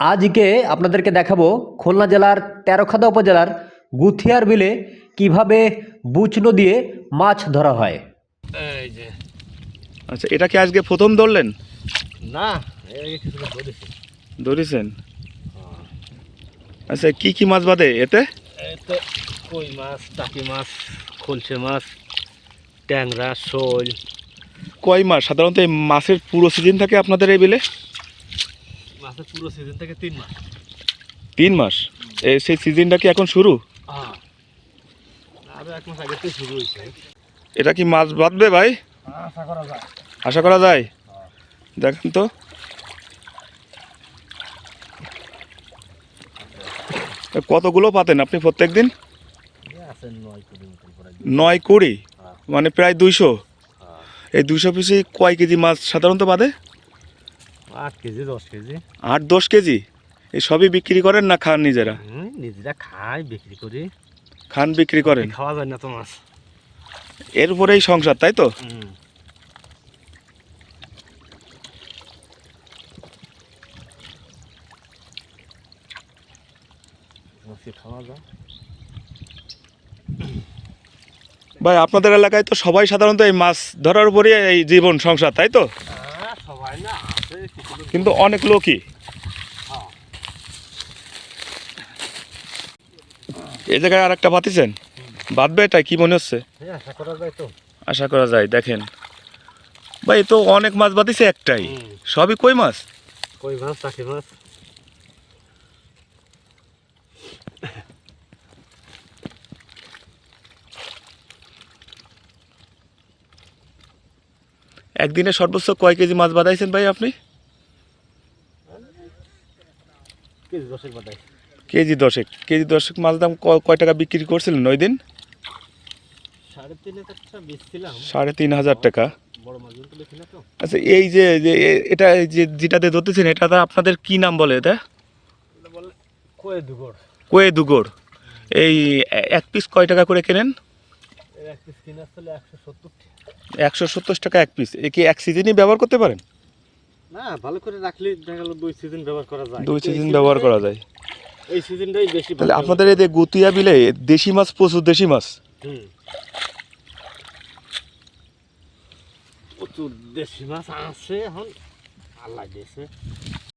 আজকে আপনাদেরকে দেখাবো খুলনা জেলার তেরোখাদা উপজেলার গুথিয়ার বিলে কীভাবে বুচনো দিয়ে মাছ ধরা হয়। এই যে। আচ্ছা এটা কি আজকে প্রথম ধরলেন? না এর আগে কিছু ধরেছি। ধরেছেন? আচ্ছা কি কি মাছ বাদে এতে? এতে কই মাছ টাকি মাছ খলসে মাছ ট্যাংরা শোল। কয় মাস সাধারণত এই মাছের পুরো সিজন থাকে আপনাদের এই বিলে? মাছের পুরো সিজন থেকে তিন মাস। তিন মাস? এই সেই সিজনটা কি এখন শুরু? হ্যাঁ। আরও এক মাস আগে থেকে শুরু হয়েছে। এটা কি মাছ বাঁধবে ভাই? আশা করা যায়। আশা করা যায়? দেখেন তো। কতগুলো পাতেন আপনি প্রত্যেক দিন নয় কুড়ি হ্যাঁ। মানে প্রায় দুইশো? হ্যাঁ। এই দুইশো পিসে কয় কেজি মাছ সাধারণত বাদে আট কেজি দশ কেজি। আট দশ কেজি? এই সবই বিক্রি করেন না খান নিজেরা? নিজেরা খাই বিক্রি করি। খান বিক্রি করেন? খাওয়া যায় না তো মাছ। এর উপরেই সংসার তাই তো? খাওয়া যায়। ভাই আপনাদের এলাকায় তো সবাই সাধারণত এই মাছ ধরার উপরই এই জীবন সংসার তাই তো? কিন্তু অনেক লোকই। এ এই জায়গায় আর একটা বাতিছেন বাঁধবে এটা কি মনে হচ্ছে? হ্যাঁ আশা করা যায় তো। আশা করা যায় দেখেন। ভাই এ তো অনেক মাছ বাঁধিছে একটাই। সবই কই মাছ? কই মাছ চাকি মাছ? একদিনে সর্বোচ্চ কয় কেজি মাছ বাঁধাইছেন ভাই আপনি? কেজি দশেক কেজি দশেক। মাছ দাম কয় টাকা বিক্রি করছিলেন ওই দিন? সাড়ে তিন হাজার টাকা আচ্ছা এই যে এটা যে যেটাতে ধরতেছেন এটা আপনাদের কি নাম বলে এটা? কয়ে দুগড়। এই এক পিস কয় টাকা করে কেনেন? এক পিস কিনে একশো সত্তর একশো সত্তর টাকা এক পিস এ কি এক সিজনই ব্যবহার করতে পারেন? না ভালো করে রাখলে দেখা গেল দুই সিজন ব্যবহার করা যায়। দুই সিজন ব্যবহার করা যায়। এই সিজনটাই বেশি তাহলে। আপনাদের এই যে গুতিয়া বিলে দেশি মাছ প্রচুর দেশি মাছ। হুম। প্রচুর দেশি মাছ আছে এখন। আল্লাহ দিয়েছে